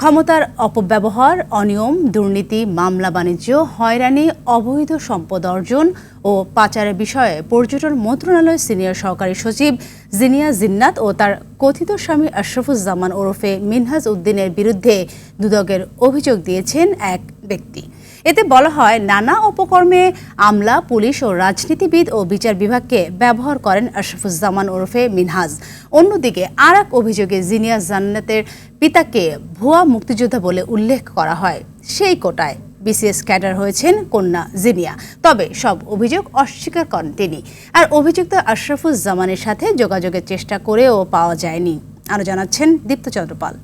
ক্ষমতার অপব্যবহার, অনিয়ম, দুর্নীতি, মামলা বাণিজ্য, হয়রানি, অবৈধ সম্পদ অর্জন ও পাচারের বিষয়ে পর্যটন মন্ত্রণালয়ের সিনিয়র সহকারী সচিব জিনিয়া জিন্নাত ও তার কথিত স্বামী আশরাফুজ্জামান ওরফে মিনহাজ উদ্দিনের বিরুদ্ধে দুদকের অভিযোগ দিয়েছেন এক ব্যক্তি। এতে বলা হয়, নানা অপকর্মে আমলা, পুলিশ ও রাজনীতিবিদ ও বিচার বিভাগকে ব্যবহার করেন আশরাফুজ্জামান ওরফে মিনহাজ। অন্যদিকে আর এক অভিযোগে জিনিয়া জান্নাতের পিতাকে ভুয়া মুক্তিযোদ্ধা বলে উল্লেখ করা হয়। সেই কোটায় বিসিএস ক্যাডার হয়েছেন কন্যা জিনিয়া। তবে সব অভিযোগ অস্বীকার করেন তিনি। আর অভিযুক্ত আশরাফুজ্জামানের সাথে যোগাযোগের চেষ্টা করেও পাওয়া যায়নি। আরও জানাচ্ছেন দীপ্ত পাল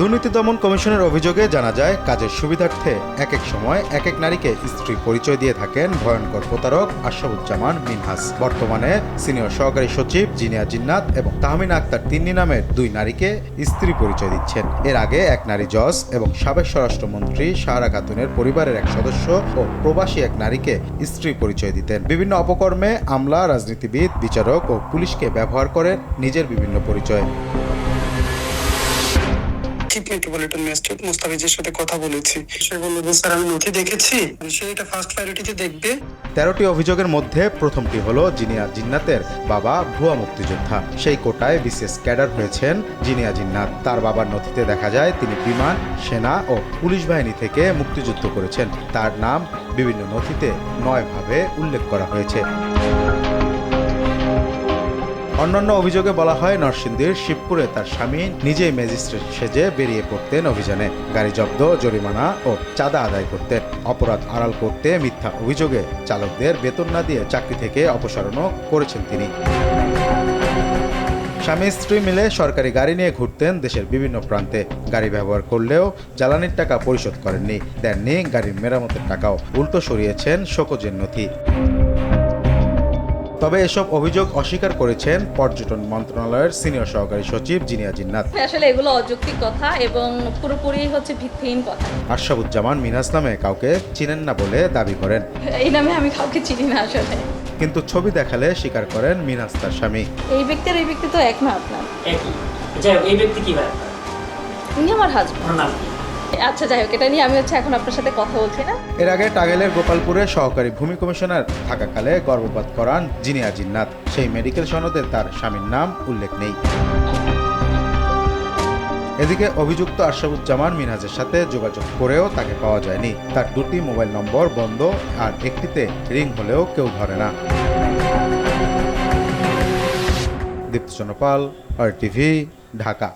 দুর্নীতি দমন কমিশনের অভিযোগে জানা যায়, কাজের সুবিধার্থে এক এক সময় এক এক নারীকে স্ত্রী পরিচয় দিয়ে থাকেন ভয়ঙ্কর প্রতারক আশাবুজ্জামান মিনহাস। বর্তমানে সিনিয়র সহকারী সচিব জিনিয়া জিন্নাত এবং তাহমিনা আক্তার তিন্নি নামের দুই নারীকে স্ত্রী পরিচয় দিচ্ছেন। এর আগে এক নারী জজ এবং সাবেক স্বরাষ্ট্রমন্ত্রী সাহারা খাতুনের পরিবারের এক সদস্য ও প্রবাসী এক নারীকে স্ত্রী পরিচয় দিতেন। বিভিন্ন অপকর্মে আমলা, রাজনীতিবিদ, বিচারক ও পুলিশকে ব্যবহার করেন নিজের বিভিন্ন পরিচয়। চিফ মেট্রোপলিটন ম্যাজিস্ট্রেট মুস্তাফিজের সাথে কথা বলেছি। সে বলল যে স্যার, আমি নথি দেখেছি। সে এটা ফার্স্ট প্রায়োরিটিতে দেখবে। তেরোটি অভিযোগের মধ্যে প্রথমটি হলো জিনিয়া জিন্নাতের বাবা ভুয়া মুক্তিযোদ্ধা। সেই কোটায় বিশেষ ক্যাডার হয়েছেন জিনিয়া জিন্নাত। তার বাবার নথিতে দেখা যায়, তিনি বিমান, সেনা ও পুলিশ বাহিনী থেকে মুক্তিযুদ্ধ করেছেন। তার নাম বিভিন্ন নথিতে নয়ভাবে উল্লেখ করা হয়েছে। অন্যান্য অভিযোগে বলা হয়, নরসিংদীর শিবপুরে তার স্বামী নিজেই ম্যাজিস্ট্রেট সেজে বেরিয়ে পড়তেন অভিযানে। গাড়ি জব্দ, জরিমানা ও চাঁদা আদায় করতেন অপরাধ আড়াল করতে মিথ্যা অভিযোগে চালকদের বেতন না দিয়ে চাকরি থেকে অপসারণও করেছেন তিনি। স্বামী স্ত্রী মিলে সরকারি গাড়ি নিয়ে ঘুরতেন দেশের বিভিন্ন প্রান্তে। গাড়ি ব্যবহার করলেও জ্বালানির টাকা পরিশোধ করেননি, দেননি গাড়ির মেরামতের টাকাও। উল্টো সরিয়েছেন শোকজের নথি। তবে এসব অভিযোগ অস্বীকার করেছেন পর্যটন মন্ত্রণালয়ের সিনিয়র সহকারী সচিব জিনিয়া জিন্নাত। আসলে এগুলো অযৌক্তিক কথা এবং পুরোপুরি হচ্ছে ভিত্তিহীন কথা। আশরাফুজ্জামান মিনহাস নামে কাউকে চিনেন না বলে দাবি করেন। এই নামে আমি কাউকে চিনি না আসলে। কিন্তু ছবি দেখালে স্বীকার করেন মিনাস তার স্বামী। এই ব্যক্তি আর এই ব্যক্তি তো এক না আপনার। এই ব্যক্তি কি ব্যাপার উনি আমার কি? আচ্ছা যাই হোক, এটা নিয়ে আমি হচ্ছে এখন আপনার সাথে কথা বলছি না। এর আগে টাঙ্গাইলের গোপালপুরে সহকারী ভূমি কমিশনার থাকাকালে গর্ভপাত করান জিনিয়া জিন্নাত। সেই মেডিকেল সনদে তার স্বামীর নাম উল্লেখ নেই। এদিকে অভিযুক্ত আশরাফুজ্জামান মিনহাজের সাথে যোগাযোগ করেও তাকে পাওয়া যায়নি। তার দুটি মোবাইল নম্বর বন্ধ আর একটিতে রিং হলেও কেউ ধরে না। Diptachandra Pal R TV Dhaka.